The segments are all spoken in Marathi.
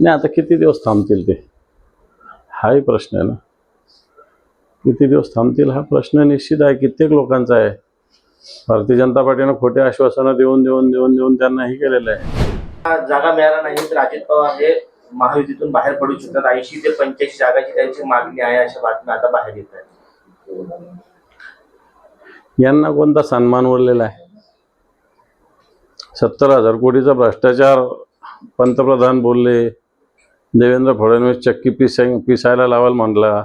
नाही आता किती दिवस थांबतील ते? हाही प्रश्न आहे ना. किती दिवस थांबतील हा प्रश्न निश्चित आहे. कित्येक लोकांचा आहे. भारतीय जनता पार्टीनं खोटे आश्वासनं देऊन देऊन देऊन देऊन त्यांना हे केलेलं आहे. जागा मिळाल्या नाही तर अजित पवार हे महायुतीतून बाहेर पडू शकतात. ऐंशी ते पंच्याऐंशी जागाची त्यांची मागणी आहे अशा बातम्या आता बाहेर येत आहेत. यांना कोणता सन्मान उरलेला आहे? सत्तर हजार कोटीचा भ्रष्टाचार पंतप्रधान बोलले. देवेंद्र फडणवीस चक्की पिसाय पिसायला लावाल म्हणला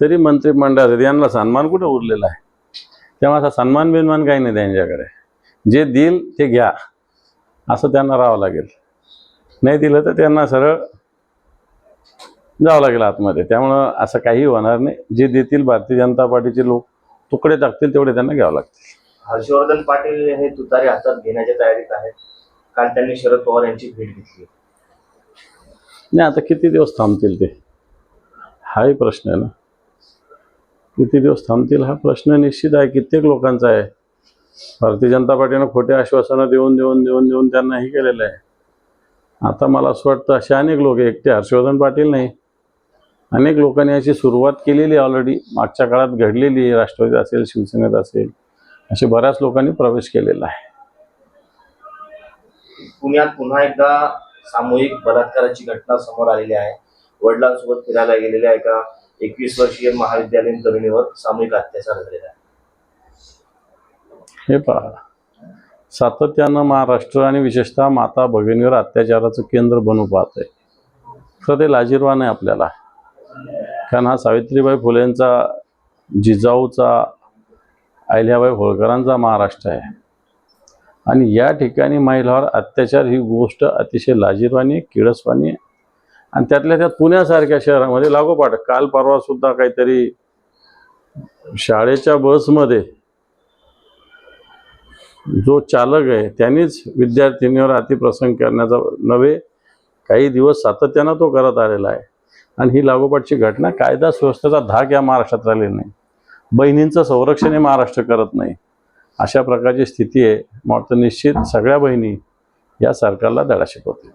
तरी मंत्रिमंडळात यांना सन्मान कुठे उरलेला आहे? तेव्हा असा सन्मान बिन्मान काही नाही त्यांच्याकडे. जे देईल ते घ्या. असं त्यांना राहावं लागेल. नाही दिलं तर त्यांना सरळ जावं लागेल आतमध्ये. त्यामुळं असं काही होणार नाही. जे देतील भारतीय जनता पार्टीचे लोक तुकडे टाकतील तेवढे त्यांना घ्यावं लागतील. हर्षवर्धन पाटील हे तुतारी हातात घेण्याच्या तयारीत आहेत. काल त्यांनी शरद पवार यांची भेट घेतली. नाही आता किती दिवस थांबतील ते? हाही प्रश्न आहे ना. किती दिवस थांबतील हा प्रश्न निश्चित आहे. कित्येक लोकांचा आहे. भारतीय जनता पार्टीनं खोटे आश्वासनं देऊन देऊन देऊन देऊन त्यांना हे केलेलं आहे. आता मला असं वाटतं असे अनेक लोक एकटे हर्षवर्धन पाटील नाही. अनेक लोकांनी याची सुरुवात केलेली ऑलरेडी मागच्या काळात घडलेली आहे. राष्ट्रवादी असेल शिवसेनेत असेल असे बऱ्याच लोकांनी प्रवेश केलेला आहे. पुण्यात पुन्हा एकदा सामूहिक बलात्काराची घटना समोर आलेली आहे. वडिलांसोबत फिरायला गेलेल्या एका एकवीस वर्षीय महाविद्यालयीन तरुणीवर सामूहिक अत्याचार झालेला आहे. हे पहा. सातत्यानं महाराष्ट्र आणि विशेषतः माता भगिनीवर अत्याचाराचं केंद्र बनू पाहत आहे खरं ते लाजीरवान आहे आपल्याला. कारण हा सावित्रीबाई फुलेंचा जिजाऊचा अहिल्याबाई होळकरांचा महाराष्ट्र आहे. आणि या ठिकाणी महिलावर अत्याचार ही गोष्ट अतिशय लाजीरवाणी किळसवाणी. आहे आणि त्यातल्या त्यात पुण्यासारख्या शहरामध्ये लागोपाठ काल परवा सुद्धा काहीतरी शाळेच्या बसमध्ये जो चालक आहे त्यांनीच विद्यार्थिनीवर अतिप्रसंग करण्याचा नव्हे काही दिवस सातत्यानं तो करत आलेला आहे. आणि ही लागोपाठची घटना कायदा सुव्यवस्थेचा धाक या महाराष्ट्रात राहिलेला नाही. बहिणींचं संरक्षण हे महाराष्ट्र करत नाही. अशा प्रकारची स्थिती आहे. मग निश्चित सगळ्या बहिणी या सरकारला धडा शिकवतील.